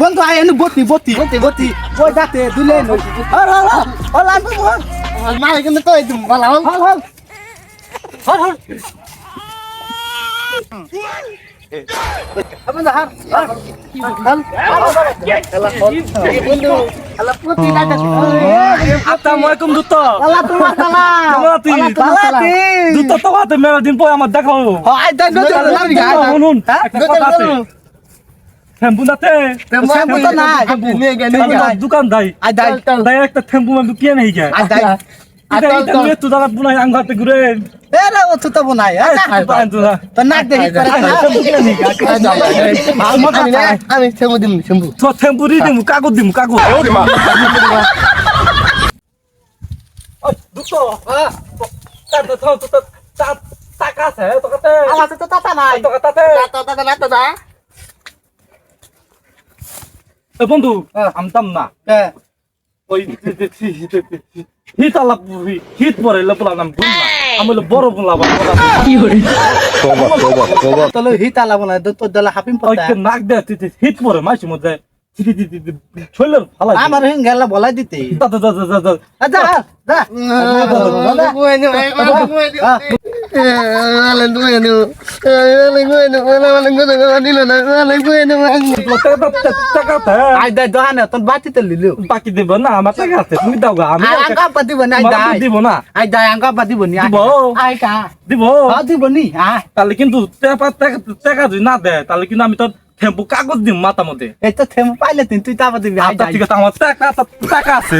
বন্ধু আয় এনে বতি বতি বতি বতি। ওই যাতে দুলে হর হর লাগবে হর মারে কিন্তু তো একদম ভালো হর হর হর আমার দেখো হয় তাই হ্যাঁ? থেম্পু নাতে তো নিয়ে গেল দোকান দাই আই দাই দাই একটা থেম্পু মানে নেই গে আই দাই মেয়ে তো দাদা বুনাই আঙ্গাতে ঘুরে এ রে ও তো তো নাই তো নাক দেখি আমি শ্যাম্পু দিম শ্যাম্পু তো থেম্পু রি দিমু কাগজ দিমু কাগজ দুটো তা তো তো তো টাকা আছে তো কতে আমার তো তাতা নাই তো কতে বন্ধু আমতাম না ওই হিট আলাপ হিট পরে লপলা নাম আমি হলো বড় তোবা তোবা তো হিতা লাভ না তো দলা হাপিম ওই পড়তা নাক দে হিট পরে মাইছি মধ্যে। ছইলের ফালা আমার হিং গেলা বলাই দিতে। দা দা দা দা দা যা। যা বাকি দেব না আমার টাকা আছে তুমি দাও আমি দিব না আই দাই আঙ্কা পাতি বনি দিব। আই কা দিব দিব। নি তাহলে কিন্তু টাকা যদি না দেয় তাহলে কিন্তু আমি তো টেম্পু কাগজ দিম মাথা মধ্যে। এই তো থেম পাইলে তুই তুই তারপর দিবি আচ্ছা ঠিক আছে আমার টাকা টাকা আছে।